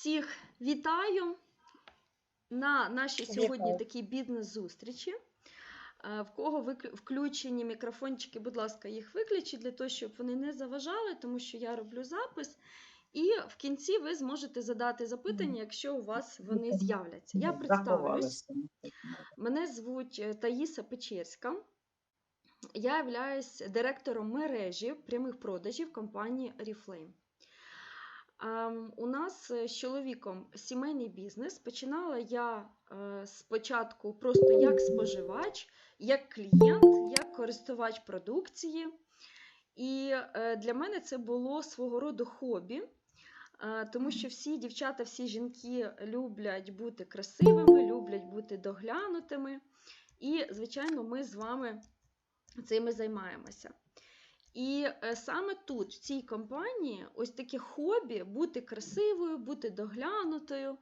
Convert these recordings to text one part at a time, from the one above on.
Всіх вітаю на нашій сьогодні такій бізнес-зустрічі. Е, В кого включені мікрофончики, будь ласка, їх виключіть для того, щоб вони не заважали, тому що я роблю запис. І в кінці ви зможете задати запитання, якщо у вас вони з'являться. Я представлюсь. Мене звуть е, Таїса Печерська. Я являюсь директором мережі прямих продажів компанії Oriflame. Ем, У нас е, з чоловіком сімейний бізнес. Починала я е, спочатку просто як споживач, як клієнт, як користувач продукції. І е, для мене це було свого роду хобі, тому що всі дівчата, всі жінки люблять бути красивими, люблять бути доглянутими. І, звичайно, ми з вами цим і займаємося. І е, саме тут, в цій компанії, ось таке хобі бути красивою, бути доглянутою.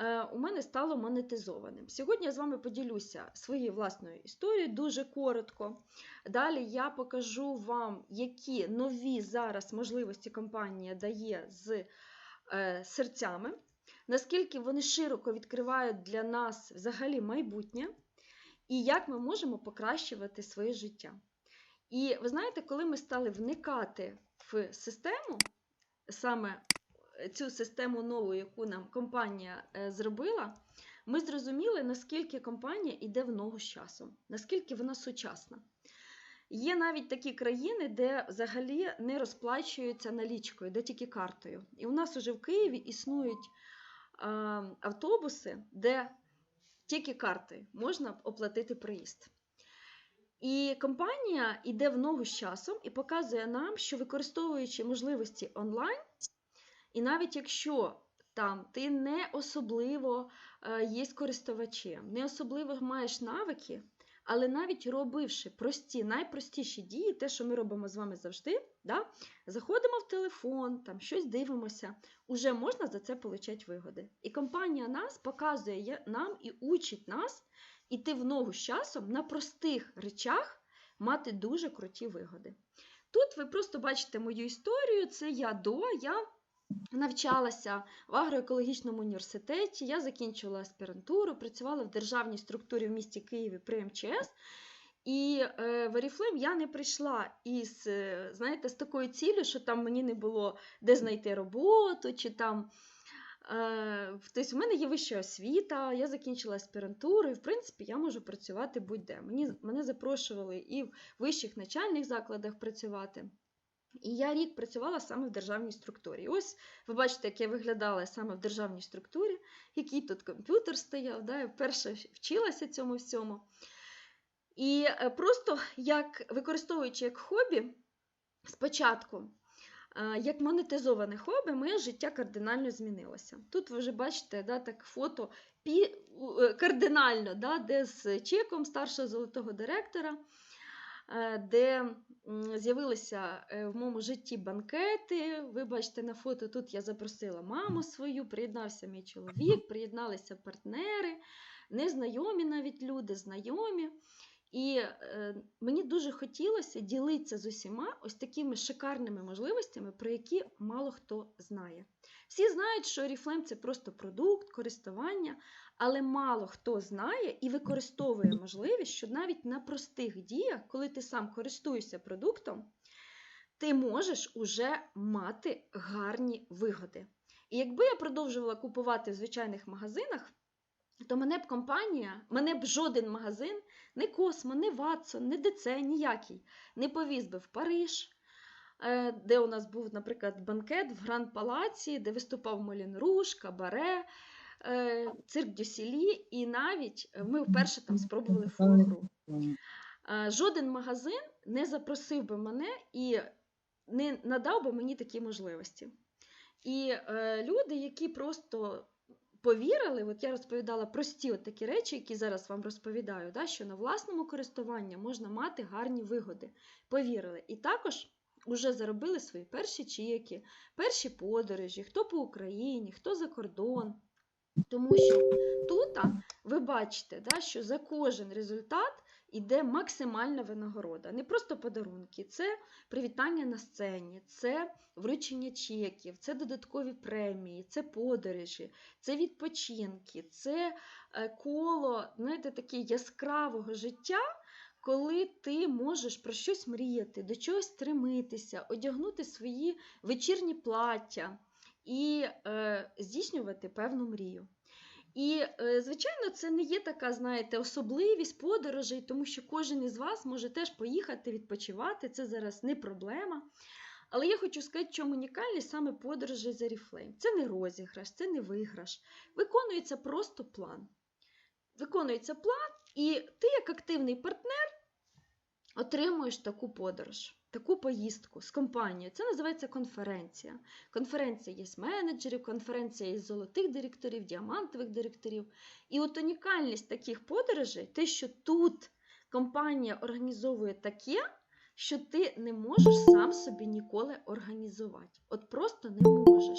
е, У мене стало монетизованим. Сьогодні я з вами поділюся своєю власною історією дуже коротко. Далі я покажу вам, які нові зараз можливості компанія дає з е, серцями, наскільки вони широко відкривають для нас взагалі майбутнє, і як ми можемо покращувати своє життя. І ви знаєте, коли ми стали вникати в систему, саме цю систему нову, яку нам компанія е, зробила, ми зрозуміли, наскільки компанія йде в ногу з часом, наскільки вона сучасна. Є навіть такі країни, де взагалі не розплачуються налічкою, де тільки картою. І у нас уже в Києві існують е, автобуси, де тільки карти можна оплатити проїзд. І компанія йде в ногу з часом і показує нам, що використовуючи можливості онлайн, і навіть якщо там ти не особливо е, є користувачем, не особливо маєш навики, але навіть робивши прості, найпростіші дії, те, що ми робимо з вами завжди, да? заходимо в телефон, там щось дивимося, уже можна за це отримати вигоди. І компанія нас показує нам і учить нас іти в ногу з часом на простих речах мати дуже круті вигоди. Тут ви просто бачите мою історію, це я до, я навчалася в агроекологічному університеті, я закінчувала аспірантуру, працювала в державній структурі в місті Києві при МЧС. І е, в Oriflame я не прийшла із, е, знаєте, з такою ціллю, що там мені не було де знайти роботу, чи там Е, Тобто, в мене є вища освіта, я закінчила аспірантуру, і в принципі я можу працювати будь-де. Мені, мене запрошували і в вищих начальних закладах працювати. І я рік працювала саме в державній структурі. Ось ви бачите, як я виглядала саме в державній структурі, який тут комп'ютер стояв. Да? Я вперше вчилася цьому всьому. І е, просто як використовуючи як хобі, спочатку Е, Як монетизоване хобі, моє життя кардинально змінилося. Тут ви вже бачите да, так фото е, кардинально, да, де з чеком старшого золотого директора, де з'явилися е, в моєму житті банкети. Ви бачите на фото, тут я запросила маму свою, приєднався мій чоловік, приєдналися партнери, незнайомі навіть люди, знайомі. І е, мені дуже хотілося ділитися з усіма ось такими шикарними можливостями, про які мало хто знає. Всі знають, що Oriflame – це просто продукт, користування, але мало хто знає і використовує можливість, що навіть на простих діях, коли ти сам користуєшся продуктом, ти можеш уже мати гарні вигоди. І якби я продовжувала купувати в звичайних магазинах, то мене б компанія, мене б жоден магазин, не Космо, не Ватсон, не ДЦ, ніякий, не повіз би в Париж, е, де у нас був, наприклад, банкет в Гранд Палаці, де виступав Молін Руш, Кабаре, е, цирк Дюсілі, і навіть ми вперше там спробували фуагру. Е, Жоден магазин не запросив би мене і не надав би мені такі можливості. І люди, які просто повірили, от я розповідала прості от такі речі, які зараз вам розповідаю, да, що на власному користуванні можна мати гарні вигоди. Повірили. І також вже заробили свої перші чеки, перші подорожі, хто по Україні, хто за кордон. Тому що тут ви бачите, да, що за кожен результат йде максимальна винагорода. Не просто подарунки, це привітання на сцені, це вручення чеків, це додаткові премії, це подорожі, це відпочинки, це е, коло знаєте, таке яскравого життя. Коли ти можеш про щось мріяти, до чогось стремитися, одягнути свої вечірні плаття і е, здійснювати певну мрію. І, е, звичайно, це не є така, знаєте, особливість подорожей, тому що кожен із вас може теж поїхати відпочивати, це зараз не проблема. Але я хочу сказати, чому унікальність саме подорожей за Oriflame. Це не розіграш, це не виграш. Виконується просто план. Виконується план, і ти, як активний партнер, отримуєш таку подорож, таку поїздку з компанією. Це називається конференція. Конференція є з менеджерів, конференція є з золотих директорів, діамантових директорів. І от унікальність таких подорожей, те, що тут компанія організовує таке, що ти не можеш сам собі ніколи організувати. От просто не можеш.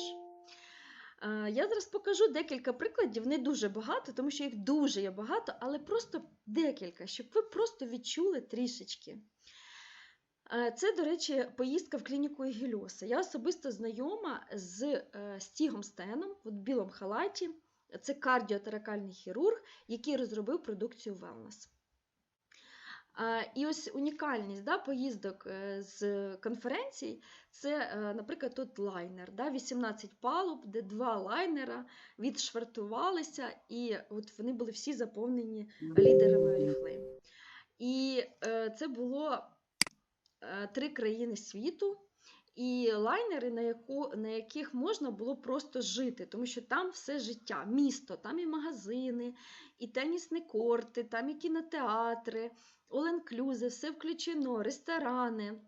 Я зараз покажу декілька прикладів, не дуже багато, тому що їх дуже є багато, але просто декілька, щоб ви просто відчули трішечки. Е, Це, до речі, поїздка в клініку Ігільоса. Я особисто знайома з е, Стігом Стеном, в білому халаті. Це кардіотеракальний хірург, який розробив продукцію Wellness. Е, І ось унікальність да, поїздок з конференцій це, наприклад, тут лайнер, да, 18 палуб, де два лайнера відшвартувалися, і от вони були всі заповнені лідерами Oriflame. І це було три країни світу. І лайнери, на, яку, на яких можна було просто жити, тому що там все життя, місто, там і магазини, і тенісні корти, там і кінотеатри, all-inclusive, все включено, ресторани,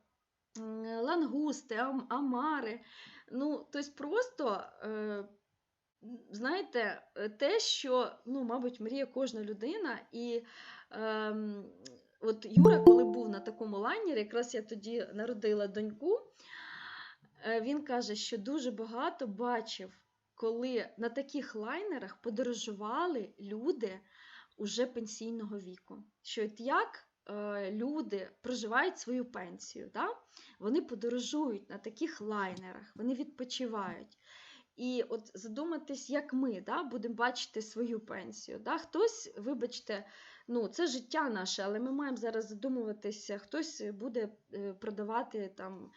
лангусти, амари. Ну, тобто просто, е, знаєте, е, те, що, ну, мабуть, мріє кожна людина. І ем, от Юра, коли був на такому лайнері, якраз я тоді народила доньку, е, він каже, що дуже багато бачив, коли на таких лайнерах подорожували люди уже пенсійного віку. Що от як е, люди проживають свою пенсію, да? вони подорожують на таких лайнерах, вони відпочивають. І от задуматись, як ми да, будемо бачити свою пенсію. Да? Хтось, вибачте, ну, це життя наше, але ми маємо зараз задумуватися, хтось буде е, продавати там,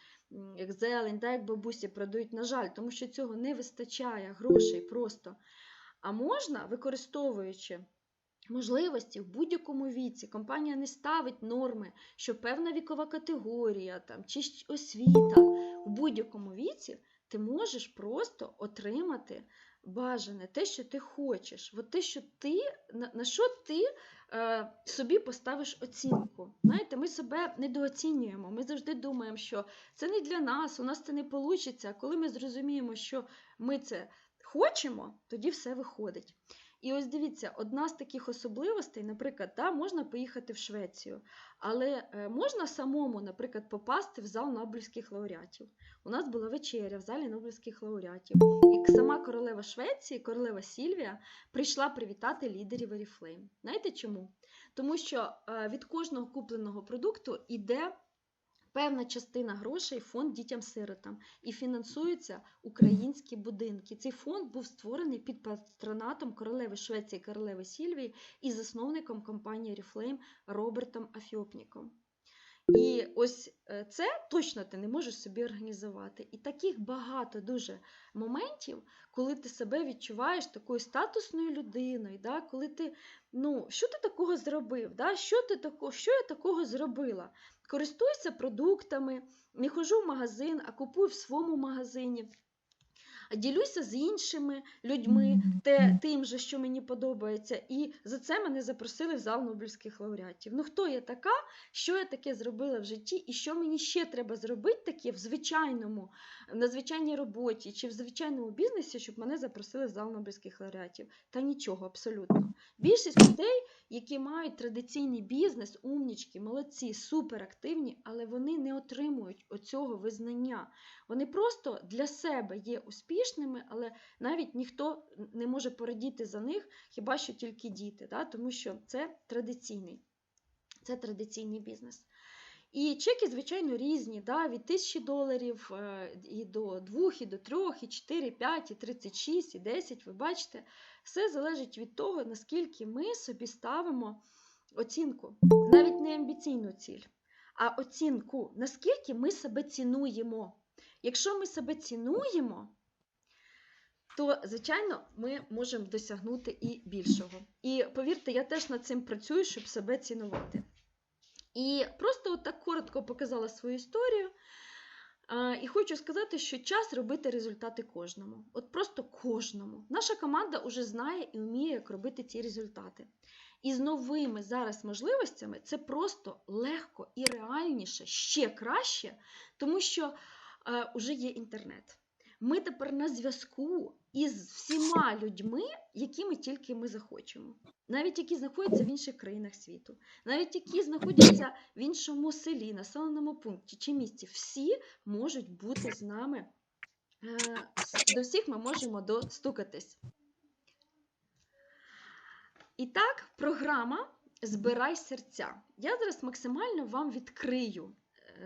як зелень, да, як бабусі продають, на жаль, тому що цього не вистачає грошей просто. А можна, використовуючи можливості в будь-якому віці, компанія не ставить норми, що певна вікова категорія там, чи освіта в будь-якому віці ти можеш просто отримати бажане, те, що ти хочеш, от те, що ти, на, що ти собі поставиш оцінку. Знаєте, ми себе недооцінюємо. Ми завжди думаємо, що це не для нас, у нас це не вийде. Коли ми зрозуміємо, що ми це хочемо, тоді все виходить. І ось дивіться, одна з таких особливостей, наприклад, да, можна поїхати в Швецію, але е, можна самому, наприклад, попасти в зал Нобелівських лауреатів. У нас була вечеря в залі Нобелівських лауреатів. І сама королева Швеції, королева Сільвія, прийшла привітати лідерів Oriflame. Знаєте чому? Тому що е, від кожного купленого продукту йде певна частина грошей фонд дітям-сиротам і фінансуються українські будинки. Цей фонд був створений під патронатом королеви Швеції королеви Сільвії і засновником компанії Oriflame Робертом Афіопніком. І ось е, це точно ти не можеш собі організувати. І таких багато дуже моментів, коли ти себе відчуваєш такою статусною людиною, да? коли ти, ну, що ти такого зробив? Да? Що, ти тако, що я такого зробила? Користуйся продуктами, не хожу в магазин, а купую в своєму магазині. Ділюся з іншими людьми те, тим же, що мені подобається, і за це мене запросили в зал Нобелівських лауреатів. Ну хто я така, що я таке зробила в житті, і що мені ще треба зробити таке в звичайному, на звичайній роботі чи в звичайному бізнесі, щоб мене запросили в зал Нобелівських лауреатів? Та нічого, абсолютно. Більшість людей, які мають традиційний бізнес, умнічки, молодці, суперактивні, але вони не отримують оцього визнання. Вони просто для себе є успішними, але навіть ніхто не може порадіти за них, хіба що тільки діти, да? тому що це традиційний. Це традиційний бізнес. І чеки, звичайно, різні, да, від 1000 доларів е, і до 2, і до 3, і 4, 5, і 36, і 10. Ви бачите, все залежить від того, наскільки ми собі ставимо оцінку, навіть не амбіційну ціль, а оцінку, наскільки ми себе цінуємо. Якщо ми себе цінуємо, то, звичайно, ми можемо досягнути і більшого. І повірте, я теж над цим працюю, щоб себе цінувати. І просто от так коротко показала свою історію. І хочу сказати, що час робити результати кожному. От просто кожному. Наша команда вже знає і вміє, як робити ці результати. І з новими зараз можливостями це просто легко і реальніше, ще краще, тому що е, вже є інтернет. Ми тепер на зв'язку із всіма людьми, якими тільки ми захочемо. Навіть які знаходяться в інших країнах світу, навіть які знаходяться в іншому селі, населеному пункті чи місті, всі можуть бути з нами. Е, До всіх ми можемо достукатись. І так, програма Збирай серця. Я зараз максимально вам відкрию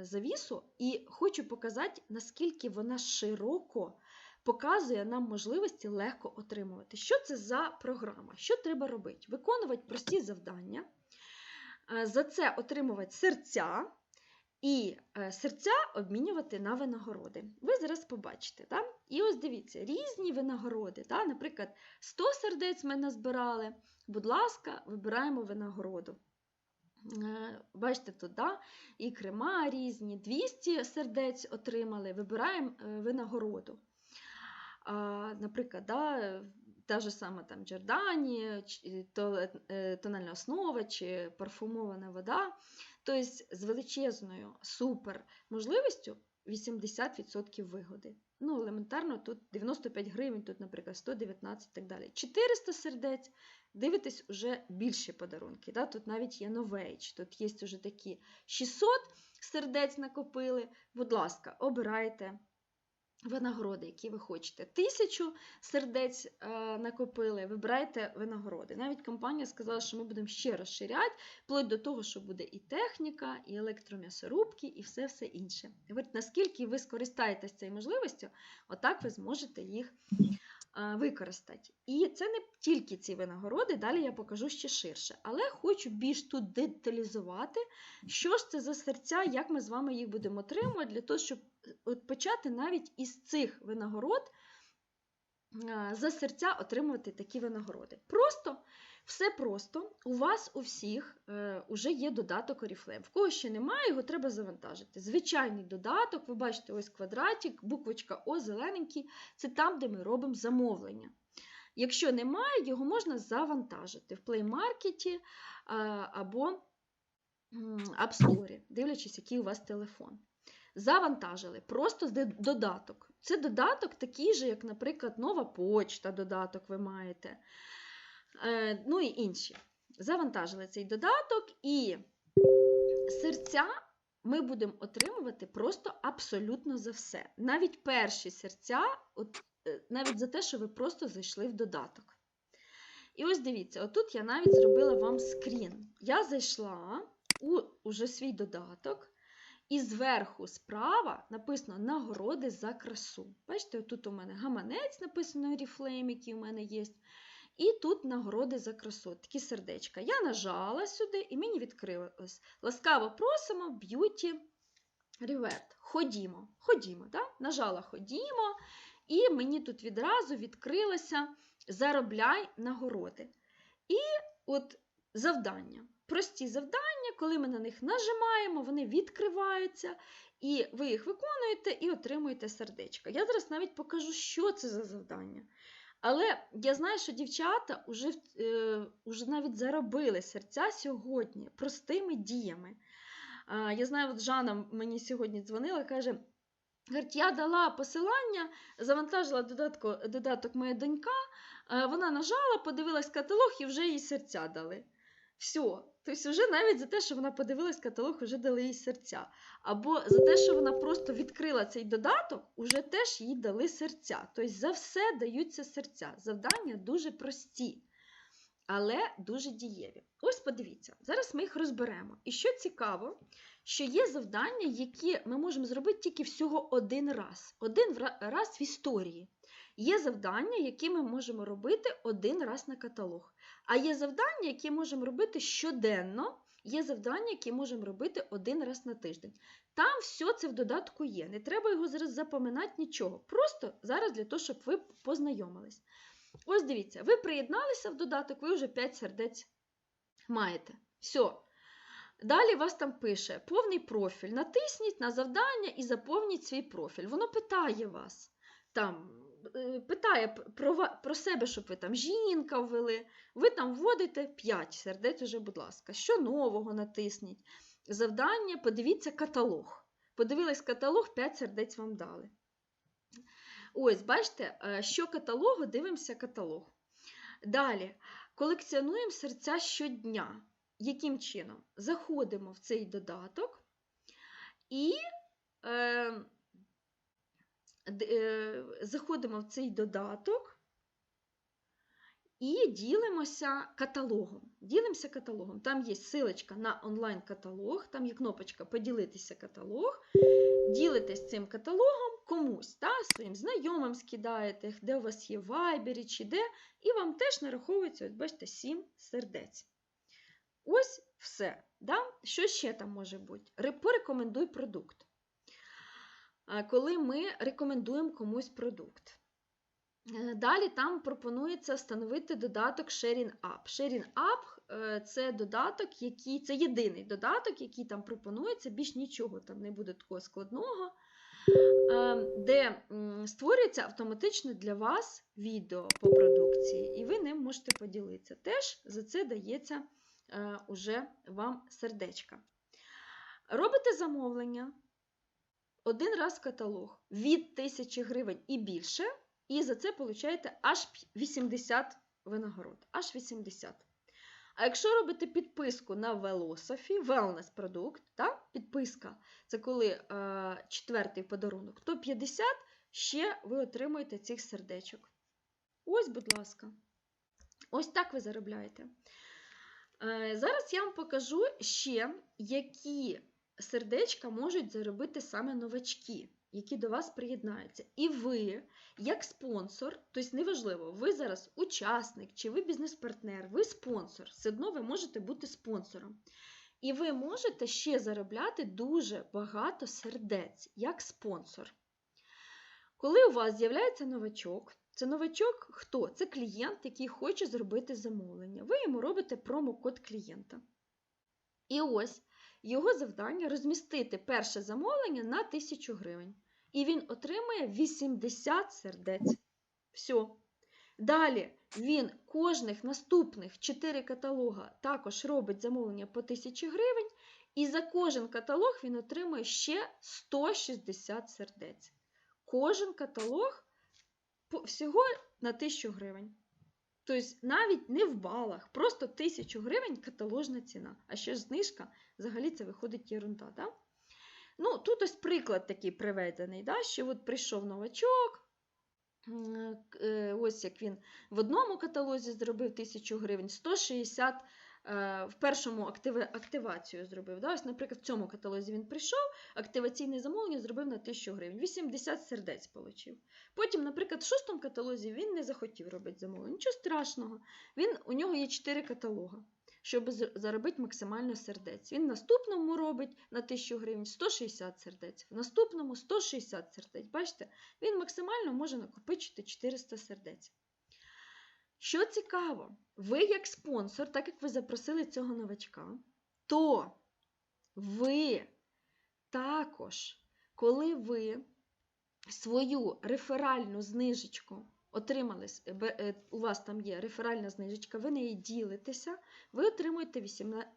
завісу і хочу показати, наскільки вона широко показує нам можливості легко отримувати. Що це за програма? Що треба робити? Виконувати прості завдання, е, за це отримувати серця. І е, серця обмінювати на винагороди. Ви зараз побачите. Так? І ось дивіться, різні винагороди. Так? Наприклад, 100 сердець ми назбирали. Будь ласка, вибираємо винагороду. Е, Бачите, тут да? і крема різні, 200 сердець отримали, вибираємо е, винагороду. Наприклад, да, та ж сама там Джордані, е, тональна основа чи парфумована вода. Тобто з величезною супер можливістю 80% вигоди. Ну, елементарно, тут 95 гривень, тут, наприклад, 119 і так далі. 400 сердець, дивитесь уже більші подарунки. Да? Тут навіть є новейч, тут є вже такі 600 сердець накопили. Будь ласка, обирайте винагороди, які ви хочете. Тисячу сердець е, накопили, вибирайте винагороди. Навіть компанія сказала, що ми будемо ще розширяти, вплоть до того, що буде і техніка, і електром'ясорубки, і все все інше. Говорить, наскільки ви скористаєтесь цією можливістю, отак ви зможете їх е, використати. І це не тільки ці винагороди, далі я покажу ще ширше. Але хочу більш тут деталізувати, що ж це за серця, як ми з вами їх будемо отримувати, для того, щоб от почати навіть із цих винагород е, за серця отримувати такі винагороди. Просто, все просто, у вас у всіх е, вже є додаток Oriflame. В кого ще немає, його треба завантажити. Звичайний додаток, ви бачите, ось квадратик, буквочка О, зелененький, це там, де ми робимо замовлення. Якщо немає, його можна завантажити в Play Market е, або App Store, дивлячись, який у вас телефон. Завантажили просто додаток. Це додаток такий же, як, наприклад, нова почта, додаток ви маєте. Е, ну і інші. Завантажили цей додаток, і серця ми будемо отримувати просто абсолютно за все. Навіть перші серця, от, е, навіть за те, що ви просто зайшли в додаток. І ось дивіться, отут я навіть зробила вам скрін. Я зайшла у уже свій додаток. І зверху справа написано нагороди за красу. Бачите, тут у мене гаманець написано Oriflame, який у мене є. І тут нагороди за красу, такі сердечка. Я нажала сюди і мені відкрилось. Ласкаво просимо Beauty Revert. Ходімо, ходімо. Да? Нажала ходімо, і мені тут відразу відкрилося заробляй нагороди. І от завдання. Прості завдання, коли ми на них нажимаємо, вони відкриваються, і ви їх виконуєте і отримуєте сердечко. Я зараз навіть покажу, що це за завдання. Але я знаю, що дівчата вже, е, вже навіть заробили серця сьогодні простими діями. Я знаю, от Жанна мені сьогодні дзвонила, каже. Говорить, я дала посилання, завантажила додатку, додаток моя донька, е, вона нажала, подивилась каталог і вже їй серця дали. Все. Тобто, вже навіть за те, що вона подивилась каталог, вже дали їй серця. Або за те, що вона просто відкрила цей додаток, вже теж їй дали серця. Тобто за все даються серця. Завдання дуже прості. але дуже дієві. Ось подивіться, зараз ми їх розберемо. І що цікаво, що є завдання, які ми можемо зробити тільки всього один раз. Один раз в історії. Є завдання, які ми можемо робити один раз на каталог. А є завдання, які можемо робити щоденно, є завдання, які можемо робити один раз на тиждень. Там все це в додатку є. Не треба його зараз запоминати нічого. Просто зараз для того, щоб ви познайомились. Ось дивіться, ви приєдналися в додаток, ви вже 5 сердець маєте. Все. Далі вас там пише повний профіль. Натисніть на завдання і заповніть свій профіль. Воно питає вас. Там, питає про, про себе, щоб ви там жінка ввели. Ви там вводите 5 сердець уже, будь ласка. Що нового натисніть? Завдання, подивіться каталог. Подивились каталог, 5 сердець вам дали. Ось, бачите, е, що каталогу, дивимося каталог. Далі, колекціонуємо серця щодня. Яким чином? Заходимо в цей додаток і е, е, заходимо в цей додаток і ділимося каталогом. Ділимося каталогом. Там є силочка на онлайн-каталог, там є кнопочка Поділитися каталог. Ділитесь цим каталогом комусь, та, своїм знайомим скидаєте, де у вас є вайбері чи де, і вам теж нараховується, ось бачите, 7 сердець. Ось все. Да? Що ще там може бути? Порекомендуй продукт. А, Коли ми рекомендуємо комусь продукт. Е, Далі там пропонується встановити додаток Sharing App. Sharing App е, це додаток, який це єдиний додаток, який там пропонується, більш нічого там не буде такого складного, е, де створюється автоматично для вас відео по продукції, і ви ним можете поділитися. Теж за це дається е, уже вам сердечка. Робите замовлення один раз каталог від 1000 гривень і більше, і за це получаєте аж 80 винагород. Аж 80. А якщо робите підписку на Velosophy, wellness продукт, так? підписка, це коли е, четвертий подарунок, то 50 ще ви отримуєте цих сердечок. Ось, будь ласка. Ось так ви заробляєте. Е, Зараз я вам покажу ще, які сердечка можуть заробити саме новачки, які до вас приєднаються. І ви, як спонсор, тобто неважливо, ви зараз учасник чи ви бізнес-партнер, ви спонсор, все одно ви можете бути спонсором. І ви можете ще заробляти дуже багато сердець як спонсор. Коли у вас з'являється новачок, це новачок хто? Це клієнт, який хоче зробити замовлення. Ви йому робите промокод клієнта. І ось його завдання розмістити перше замовлення на 1000 гривень. І він отримує 80 сердець. Все. Далі він кожних наступних 4 каталога також робить замовлення по 1000 гривень, і за кожен каталог він отримує ще 160 сердець. Кожен каталог всього на 1000 гривень. Тобто навіть не в балах, просто 1000 гривень каталожна ціна. А ще ж знижка, взагалі це виходить ерунда. Да? Ну, тут ось приклад такий приведений, да? що от прийшов новачок, е, ось як він в одному каталозі зробив 1000 гривень, 160 е, в першому активацію зробив. Да? Ось, наприклад, в цьому каталозі він прийшов, активаційне замовлення зробив на 1000 гривень, 80 сердець отримав. Потім, наприклад, в шостому каталозі він не захотів робити замовлення. Нічого страшного. Він, у нього є 4 каталога, щоб заробити максимально сердець. Він в наступному робить на 1000 гривень 160 сердець, в наступному 160 сердець. Бачите, він максимально може накопичити 400 сердець. Що цікаво, ви як спонсор, так як ви запросили цього новачка, то ви також, коли ви свою реферальну знижечку отримали, е, у вас там є реферальна знижечка, ви неї ділитеся, ви отримуєте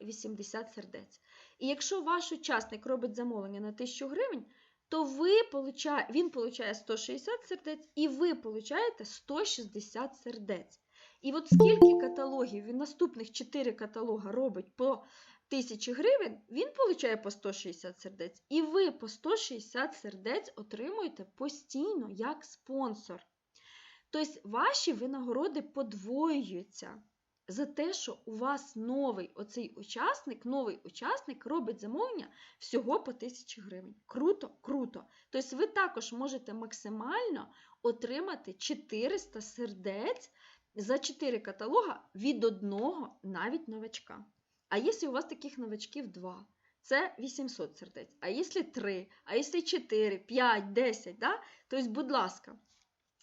80 сердець. І якщо ваш учасник робить замовлення на 1000 гривень, то ви получає, він отримує 160 сердець, і ви получаєте 160 сердець. І от скільки каталогів він наступних 4 каталога робить по 1000 гривень, він получає по 160 сердець. І ви по 160 сердець отримуєте постійно як спонсор. Тобто ваші винагороди подвоюються. за те, що у вас новий оцей учасник, новий учасник робить замовлення всього по 1000 гривень. Круто, круто. Тобто ви також можете максимально отримати 400 сердець за 4 каталога від одного навіть новачка. А якщо у вас таких новачків 2, це 800 сердець. А якщо 3, а якщо 4, 5, 10, да? тобто, будь ласка,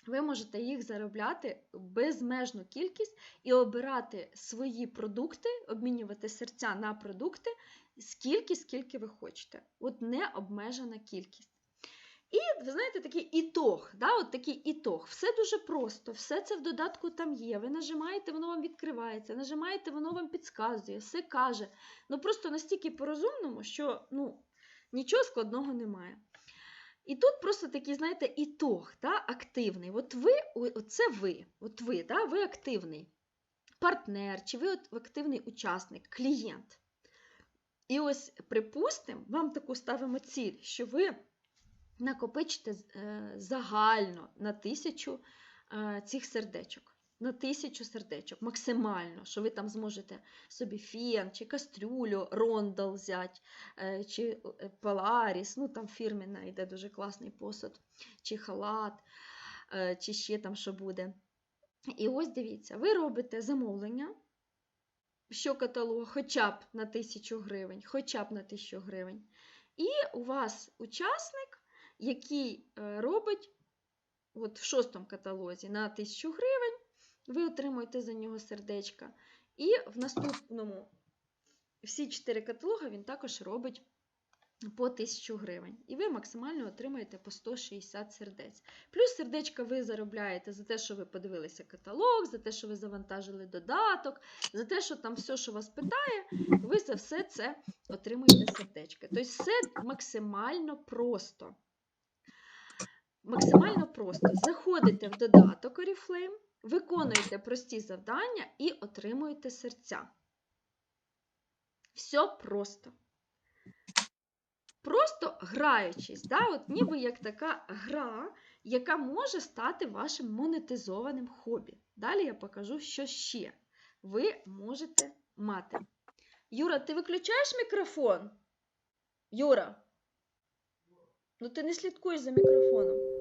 ви можете їх заробляти безмежну кількість і обирати свої продукти, обмінювати серця на продукти скільки, скільки ви хочете. От необмежена кількість. І, ви знаєте, такий ітог, да, от такий ітог. Все дуже просто, все це в додатку там є. Ви нажимаєте, воно вам відкривається, нажимаєте, воно вам підказує, все каже. Ну просто настільки по-розумному, що ну, нічого складного немає. І тут просто такий, знаєте, ітог, да, активний. От ви, це ви, от ви, да, ви активний партнер, чи ви активний учасник, клієнт. І ось, припустимо, вам таку ставимо ціль, що ви накопичите е, загально на тисячу е, цих сердечок. На тисячу сердечок, максимально, що ви там зможете собі фен, чи кастрюлю, рондал взяти, е, чи паларіс, ну там фірменна йде дуже класний посуд, чи халат, чи ще там що буде. І ось дивіться, ви робите замовлення, що каталог, хоча б на 1000 гривень, хоча б на 1000 гривень. І у вас учасник який е, робить от в шостому каталозі на 1000 гривень, ви отримуєте за нього сердечка. І в наступному всі 4 каталоги він також робить по 1000 гривень. І ви максимально отримаєте по 160 сердець. Плюс сердечка ви заробляєте за те, що ви подивилися каталог, за те, що ви завантажили додаток, за те, що там все, що вас питає, ви за все це отримуєте сердечки. Тобто все максимально просто. Максимально просто заходите в додаток Oriflame, виконуєте прості завдання і отримуєте серця. Все просто. Просто граючись, да? от ніби як така гра, яка може стати вашим монетизованим хобі. Далі я покажу, що ще ви можете мати. Юра, ти виключаєш мікрофон? Юра, ну ти не слідкуєш за мікрофоном.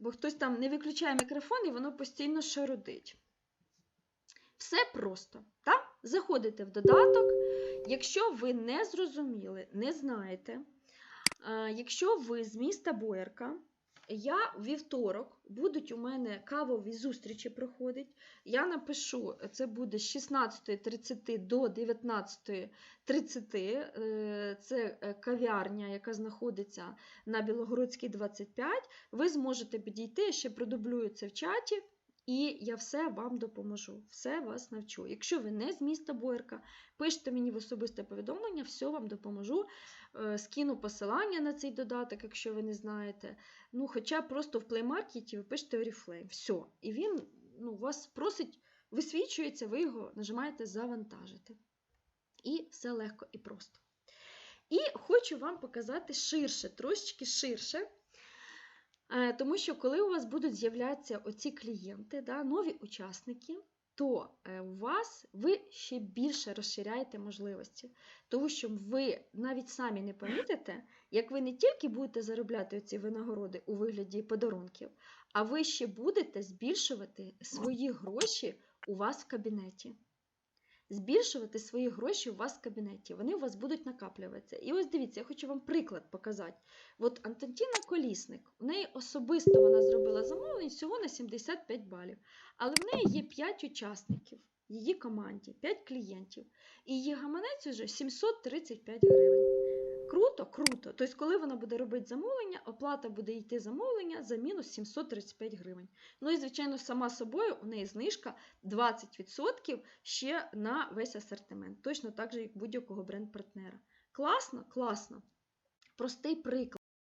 Бо хтось там не виключає мікрофон і воно постійно шарудить. Все просто. так? Заходите в додаток. Якщо ви не зрозуміли, не знаєте, якщо ви з міста Боярка, я вівторок будуть у мене кавові зустрічі проходить. Я напишу, це буде з 16.30 до 19.30. Е, це е, кав'ярня, яка знаходиться на Білогородській 25. Ви зможете підійти, я ще продублюю це в чаті. І я все вам допоможу, все вас навчу. Якщо ви не з міста Боярка, пишете мені в особисте повідомлення, все вам допоможу. Е, скину посилання на цей додаток, якщо ви не знаєте. Ну, Хоча просто в Market ви пишете Oriflame. Все. І він ну, вас просить, висвічується, ви його нажимаєте завантажити. І все легко і просто. І хочу вам показати ширше, трошечки ширше. Е, тому що, коли у вас будуть з'являтися оці клієнти, да, нові учасники, то е, у вас ви ще більше розширяєте можливості. Тому що ви навіть самі не помітите, як ви не тільки будете заробляти ці винагороди у вигляді подарунків, а ви ще будете збільшувати свої гроші у вас в кабінеті збільшувати свої гроші у вас в кабінеті. Вони у вас будуть накаплюватися. І ось дивіться, я хочу вам приклад показати. От Антонтіна Колісник, у неї особисто вона зробила замовлення всього на 75 балів. Але в неї є 5 учасників, її команді, 5 клієнтів. І її гаманець вже 735 гривень. Круто, круто. Тобто, коли вона буде робити замовлення, оплата буде йти замовлення за мінус 735 гривень. Ну і, звичайно, сама собою у неї знижка 20% ще на весь асортимент. Точно так же, як будь-якого бренд-партнера. Класно, класно. Простий приклад.